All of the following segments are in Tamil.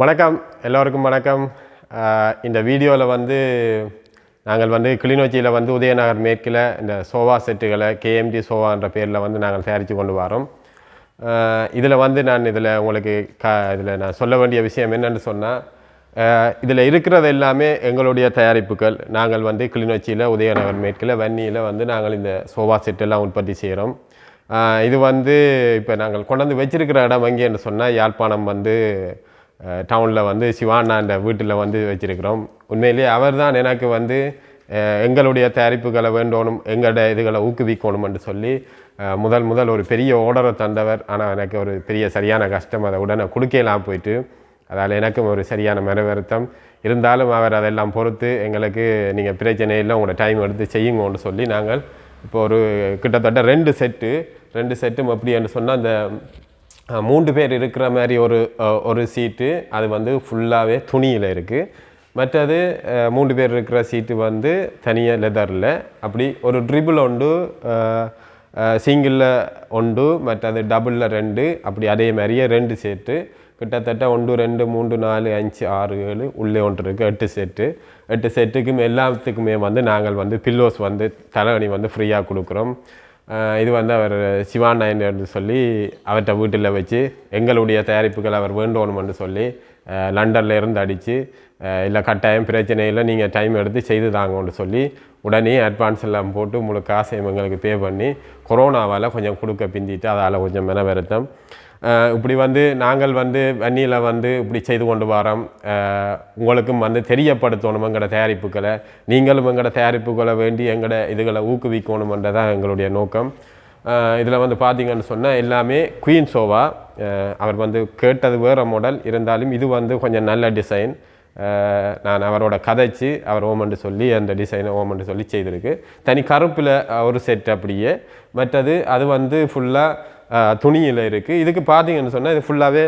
வணக்கம். எல்லோருக்கும் வணக்கம். இந்த வீடியோவில் வந்து நாங்கள் வந்து கிளிநொச்சியில் வந்து உதயநகர் மேற்கில் இந்த சோவா செட்டுகளை கேஎம்டி சோவான்ற பேரில் வந்து நாங்கள் தயாரித்து கொண்டு வரோம். இதில் வந்து நான் இதில் உங்களுக்கு க இதில் நான் சொல்ல வேண்டிய விஷயம் என்னென்னு சொன்னால் இதில் இருக்கிறது எல்லாமே எங்களுடைய தயாரிப்புகள். நாங்கள் வந்து கிளிநொச்சியில் உதயநகர் மேற்கில் வன்னியில் வந்து நாங்கள் இந்த சோவா செட்டெல்லாம் உற்பத்தி செய்கிறோம் இது வந்து இப்போ நாங்கள் கொண்டாந்து வச்சிருக்கிற இடம் எங்கேன்னு சொன்னால் யாழ்ப்பாணம் வந்து டவுனில் வந்து சிவானாண்ட வீட்டில் வந்து வச்சுருக்கிறோம். உண்மையிலேயே அவர் தான் எனக்கு வந்து எங்களுடைய தயாரிப்புகளை வேண்டணும் எங்களோட இதுகளை ஊக்குவிக்கணும்னு சொல்லி முதல் முதல் ஒரு பெரிய ஓடரை தந்தவர். ஆனால் எனக்கு ஒரு பெரிய சரியான கஷ்டம் அதை உடனே கொடுக்கலாம் போயிட்டு அதால் எனக்கும் ஒரு சரியான மன வருத்தம் இருந்தாலும் அவர் அதெல்லாம் பொறுத்து எங்களுக்கு நீங்கள் பிரச்சனை இல்லை உங்களோட டைம் எடுத்து செய்யுங்கன்னு சொல்லி நாங்கள் இப்போ ஒரு கிட்டத்தட்ட ரெண்டு செட்டு ரெண்டு செட்டும் எப்படின்னு சொன்னால் அந்த மூன்று பேர் இருக்கிற மாதிரி ஒரு ஒரு சீட்டு. அது வந்து ஃபுல்லாகவே துணியில் இருக்குது மற்றது மூன்று பேர் இருக்கிற சீட்டு வந்து தனியாக லெதரில் அப்படி ஒரு ட்ரிபிள் உண்டு சிங்கிளில் ஒன்று மற்றது டபுளில் ரெண்டு. அப்படி அதே மாதிரியே ரெண்டு செட்டு கிட்டத்தட்ட ஒன்று ரெண்டு மூன்று நாலு அஞ்சு ஆறு ஏழு உள்ளே ஒன்று இருக்குது எட்டு செட்டு எட்டு செட்டுக்கும் எல்லாத்துக்குமே வந்து நாங்கள் வந்து பில்லோஸ் வந்து தலைவணி வந்து ஃப்ரீயாக கொடுக்குறோம். இது வந்து அவர் சிவானாயன் என்று சொல்லி அவர்கிட்ட வீட்டில் வச்சு எங்களுடைய தயாரிப்புகள் அவர் வேண்டணும்னு சொல்லி லண்டனில் இருந்து அடித்து இல்லை கட்டாயம் பிரச்சனையில் நீங்கள் டைம் எடுத்து செய்து தாங்கன்னு சொல்லி உடனே அட்வான்ஸ் எல்லாம் போட்டு முழு காசையும் எங்களுக்கு பே பண்ணி கொரோனாவால் கொஞ்சம் கொடுக்க பிந்திட்டு அதால் கொஞ்சம் மென வருத்தம் இப்படி வந்து நாங்கள் வந்து வன்னியில் வந்து இப்படி செய்து கொண்டு வரோம். உங்களுக்கும் வந்து தெரியப்படுத்தணும் எங்களோட தயாரிப்புகளை. நீங்களும் எங்களோட தயாரிப்புகளை வேண்டி எங்களோட இதுகளை ஊக்குவிக்கணுமென்றதான் எங்களுடைய நோக்கம். இதில் வந்து பார்த்தீங்கன்னு சொன்னால் எல்லாமே குயின் சோவா அவர் வந்து கேட்டது வேறு மாடல் இருந்தாலும் இது வந்து கொஞ்சம் நல்ல டிசைன் நான் அவரோட கதைச்சு அவர் ஓமன்ட்டு சொல்லி அந்த டிசைனை ஓமன்ட்டு சொல்லி செய்திருக்கு. தனி கருப்பில் ஒரு செட் அப்படியே. மற்றது அது வந்து ஃபுல்லாக துணியில் இருக்குது இதுக்கு பார்த்தீங்கன்னு சொன்னால் இது ஃபுல்லாகவே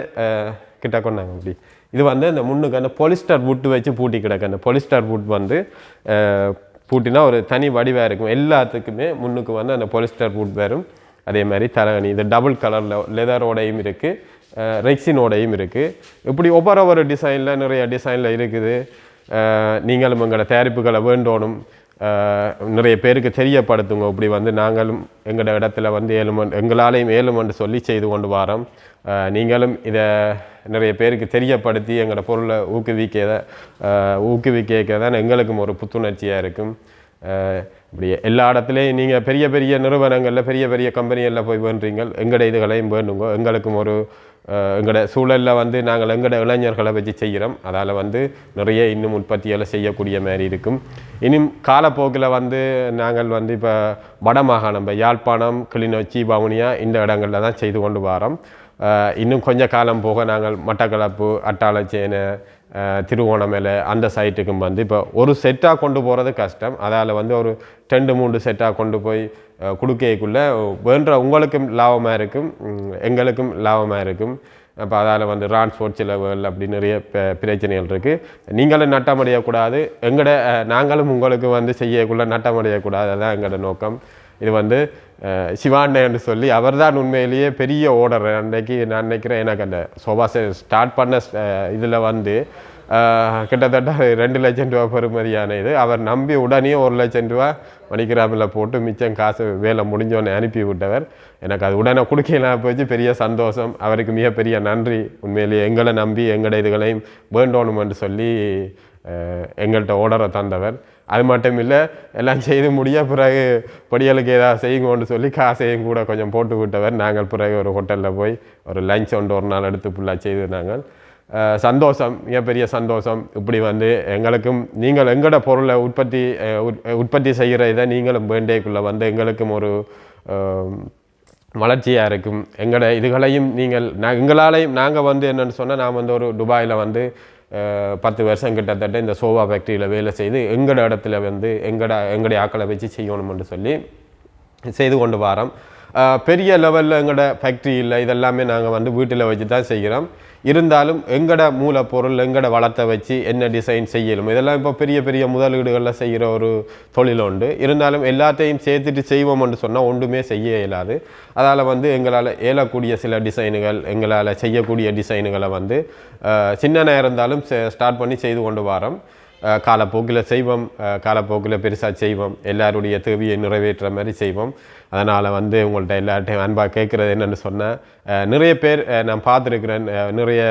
கிட்ட கொண்டாங்க அப்படி. இது வந்து அந்த முன்னுக்கு அந்த பொலிஸ்டர் புட்டு வச்சு பூட்டி கிடக்கு. அந்த பொலிஸ்டர் புட் வந்து பூட்டினா ஒரு தனி வடிவாக இருக்கும். எல்லாத்துக்குமே முன்னுக்கு வந்து அந்த பொலிஸ்டர் புட் வரும். அதே மாதிரி தலகணி இது டபுள் கலரில் லெதரோடையும் இருக்குது ரெக்ஸினோடையும் இருக்குது இப்படி ஒவ்வொரு ஒவ்வொரு டிசைனில் நிறைய டிசைனில் இருக்குது. நீங்களும் உங்களோட தயாரிப்புகளை வேண்டோனும் நிறைய பேருக்கு தெரியப்படுத்துங்க. இப்படி வந்து நாங்களும் எங்களோட இடத்துல வந்து ஏழுமன் எங்களாலையும் ஏழுமன்று சொல்லி செய்து கொண்டு வரோம். நீங்களும் இதை நிறைய பேருக்கு தெரியப்படுத்தி எங்களோட பொருளை ஊக்குவிக்க ஊக்குவிக்க தான் எங்களுக்கும் ஒரு புத்துணர்ச்சியாக இருக்கும். இப்படி எல்லா இடத்துலையும் நீங்கள் பெரிய பெரிய நிறுவனங்களில் பெரிய பெரிய கம்பெனிகளில் போய் வேண்டுறீங்க எங்களோட இதுகளையும் வேண்டுங்க. எங்களுக்கும் ஒரு எங்களோட சூழலில் வந்து நாங்கள் எங்களோட இளைஞர்களை வச்சு செய்கிறோம். அதால் வந்து நிறைய இன்னும் உற்பத்தியெல்லாம் செய்யக்கூடிய மாதிரி இருக்கும். இனியும் காலப்போக்கில் வந்து நாங்கள் வந்து இப்போ வடமாகாணம் இப்போ யாழ்ப்பாணம் கிளிநொச்சி பவுனியா இந்த இடங்களில் தான் செய்து கொண்டு வரோம். இன்னும் கொஞ்சம் காலம் போக நாங்கள் மட்டக்களப்பு அட்டாளச்சேனை திருவோணமலை அந்த சைட்டுக்கும் வந்து இப்போ ஒரு செட்டாக கொண்டு போகிறது கஷ்டம். அதால் வந்து ஒரு ரெண்டு மூன்று செட்டாக கொண்டு போய் கொடுக்கக்குள்ளே வேண்ட உங்களுக்கும் லாபமாக இருக்கும் எங்களுக்கும் லாபமாக இருக்கும். அப்போ அதால் வந்து டிரான்ஸ்போர்ட் செலவுகள் அப்படி நிறைய பிரச்சனைகள் இருக்குது நீங்களும் நட்டமடையக்கூடாது. எங்களோட நாங்களும் உங்களுக்கு வந்து செய்யக்குள்ளே நட்டமடையக்கூடாது. அதுதான் எங்களோட நோக்கம். இது வந்து அஹ், சிவாண்ணன்னு சொல்லி அவர்தான் உண்மையிலேயே பெரிய ஓடர். அன்றைக்கு நான் நினைக்கிறேன் எனக்கு அந்த சோபா ஸ்டார்ட் பண்ண இதில் வந்து கிட்டத்தட்ட ரெண்டு லட்சம் ரூபா பெறுமதியான இது. அவர் நம்பி உடனே ஒரு லட்சம் ரூபா மணிக்கிராமில் போட்டு மிச்சம் காசு வேலை முடிஞ்சோன்னு அனுப்பி விட்டவர். எனக்கு அது உடனே கொடுக்கலாம் போச்சு. பெரிய சந்தோஷம். அவருக்கு மிகப்பெரிய நன்றி. உண்மையிலேயே எங்களை நம்பி எங்களோட இதுகளையும் வேண்டணுமென்று சொல்லி எங்கள்கிட்ட ஓடரை தந்தவர். அது மட்டும் இல்லை எல்லாம் செய்து முடிய பிறகு படிகளுக்கு ஏதாவது செய்யுங்கன்னு சொல்லி காசையும் கூட கொஞ்சம் போட்டு விட்டவர். நாங்கள் பிறகு ஒரு ஹோட்டலில் போய் ஒரு லஞ்ச் ஒன்று ஒரு நாள் எடுத்து ஃபுல்லாக செய்து நாங்கள். சந்தோஷம் மிகப்பெரிய சந்தோஷம். இப்படி வந்து எங்களுக்கும் நீங்கள் எங்களோட பொருளை உற்பத்தி உற்- உற்பத்தி செய்கிற இதை நீங்களும் வேண்டேக்குள்ளே வந்து எங்களுக்கும் ஒரு வளர்ச்சியாக இருக்கும். எங்களோட இதுகளையும் நீங்கள் நான் எங்களாலையும் நாங்கள் வந்து என்னென்னு சொன்னால் நான் வந்து ஒரு துபாயில் வந்து பத்து வருஷம் கிட்டத்தட்ட இந்த சோவா ஃபேக்ட்ரியில் வேலை செய்து எங்கட இடத்துல வந்து எங்கட எங்களுடைய ஆக்களை வச்சு செய்யணும்னு சொல்லி செய்து கொண்டு வரோம். பெரிய லெவலில் எங்களோட ஃபேக்ட்ரி இல்லை இதெல்லாமே நாங்கள் வந்து வீட்டில் வச்சு தான் செய்கிறோம். இருந்தாலும் எங்கட மூலப்பொருள் எங்கட வளத்தை வச்சு என்ன டிசைன் செய்யலும். இதெல்லாம் இப்போ பெரிய பெரிய முதலீடுகளில் செய்கிற ஒரு தொழில் உண்டு. இருந்தாலும் எல்லாத்தையும் சேர்த்துட்டு செய்வோம்னு சொன்னால் ஒன்றுமே செய்ய இயலாது. அதால் வந்து எங்களால் ஏலக்கூடிய சில டிசைனுகள் எங்களால் செய்யக்கூடிய டிசைனுகளை வந்து சின்ன நேரம் இருந்தாலும் ஸ்டார்ட் பண்ணி செய்து கொண்டு வரோம். காலப்போக்கில் செய்வோம். காலப்போக்கில் பெருசாக செய்வோம். எல்லாருடைய தேவையை நிறைவேற்ற மாதிரி செய்வோம். அதனால் வந்து உங்கள்கிட்ட எல்லார்ட்டையும் அன்பாக கேட்குறது என்னென்னு சொன்னேன் நிறைய பேர் நான் பார்த்துருக்குறேன். நிறைய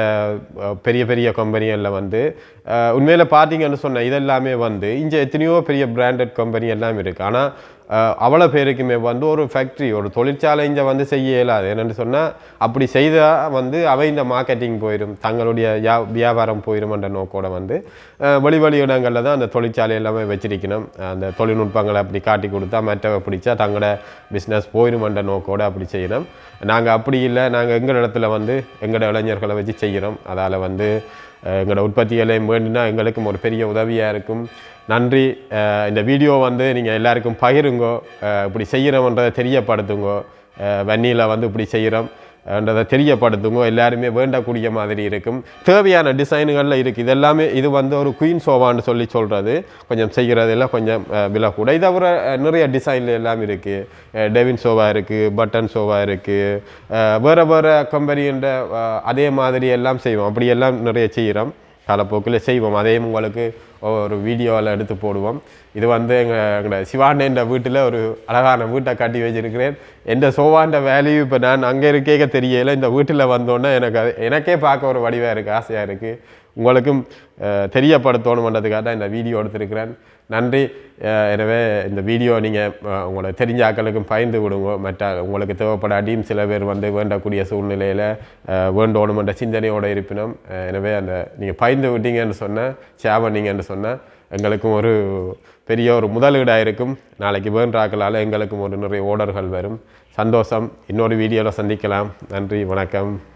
பெரிய பெரிய கம்பெனிகளில் வந்து உண்மையில் பார்த்தீங்கன்னு சொன்னேன் இதெல்லாமே வந்து இங்கே எத்தனையோ பெரிய பிராண்டட் கம்பெனி எல்லாம் இருக்குது ஆனால் அவ்வளோ பேருக்குமே வந்து ஒரு ஃபேக்ட்ரி ஒரு தொழிற்சாலை இங்கே வந்து செய்ய இயலாது. என்னென்னு சொன்னால் அப்படி செய்தால் வந்து அவை இந்த மார்க்கெட்டிங் போயிடும் தங்களுடைய வியா- வியாபாரம் போயிடும்ன்ற நோக்கோட வந்து வெளி வெளி இடங்களில் தான் அந்த தொழிற்சாலை எல்லாமே வச்சிருக்கணும். அந்த தொழில்நுட்பங்களை அப்படி காட்டி கொடுத்தா மற்றவை பிடிச்சா தங்களோட பிஸ்னஸ் போயிடுமென்ற நோக்கோடு அப்படி செய்யணும். நாங்கள் அப்படி இல்லை நாங்கள் எங்கள் இடத்துல வந்து எங்களோட இளைஞர்களை வச்சு செய்கிறோம் அதால் வந்து எங்களோட உற்பத்திகளையும் வேண்டினா எங்களுக்கும் ஒரு பெரிய உதவியாக இருக்கும். நன்றி. இந்த வீடியோ வந்து நீங்கள் எல்லாருக்கும் பகிருங்கோ. இப்படி செய்கிறோன்றதை தெரியப்படுத்துங்கோ. வன்னியில் வந்து இப்படி செய்கிறோம் என்றதை தெரியப்படுத்துங்க. எல்லாருமே வேண்டக்கூடிய மாதிரி இருக்கும். தேவையான டிசைனுகளில் இருக்குது இதெல்லாமே இது வந்து ஒரு குயின் சோவான்னு சொல்லி சொல்கிறது கொஞ்சம் செய்கிறதெல்லாம் கொஞ்சம் அஹ், விலை கூட. இதை ஒரு நிறைய டிசைனில் எல்லாம் இருக்குது டெவின் சோவா இருக்குது பட்டன் சோவா இருக்குது வேறு வேறு கம்பெனின்ற அதே மாதிரி எல்லாம் செய்வோம். அப்படி எல்லாம் நிறைய செய்கிறோம் காலப்போக்கில் செய்வோம். அதையும் உங்களுக்கு ஒரு வீடியோவில் எடுத்து போடுவோம். இது வந்து எங்கள் எங்களோட சிவானேன்ற வீட்டில் ஒரு அழகான வீட்டை கட்டி வச்சிருக்கிறேன். எந்த சோவான்ற வேல்யூ இப்போ நான் அங்கே இருக்கேக்க தெரியல. இந்த வீட்டில் வந்தோன்னே எனக்கு அது எனக்கே பார்க்க ஒரு வடிவாக இருக்குது ஆசையாக இருக்குது உங்களுக்கும் அஹ், தெரியப்படுத்தணுன்றதுக்காக தான் இந்த வீடியோ எடுத்திருக்கிறேன். நன்றி. எனவே இந்த வீடியோ நீங்கள் உங்களுக்கு தெரிஞ்ச ஆக்களுக்கும் பயந்து விடுங்க மற்ற உங்களுக்கு தேவைப்படாட்டியும் சில பேர் வந்து வேண்டக்கூடிய சூழ்நிலையில் வேண்டோணுமன்ற சிந்தனையோட இருப்பினும் எனவே அந்த நீங்கள் பயந்து விட்டீங்கன்னு சொன்னால் ஷேர் பண்ணீங்கன்னு சொன்னால் எங்களுக்கும் ஒரு பெரிய ஒரு முதலீடாக இருக்கும். நாளைக்கு வேண்டாக்களால் எங்களுக்கும் ஒரு நிறைய ஓடர்கள் வரும். சந்தோஷம். இன்னொரு வீடியோவில் சந்திக்கலாம். நன்றி. வணக்கம்.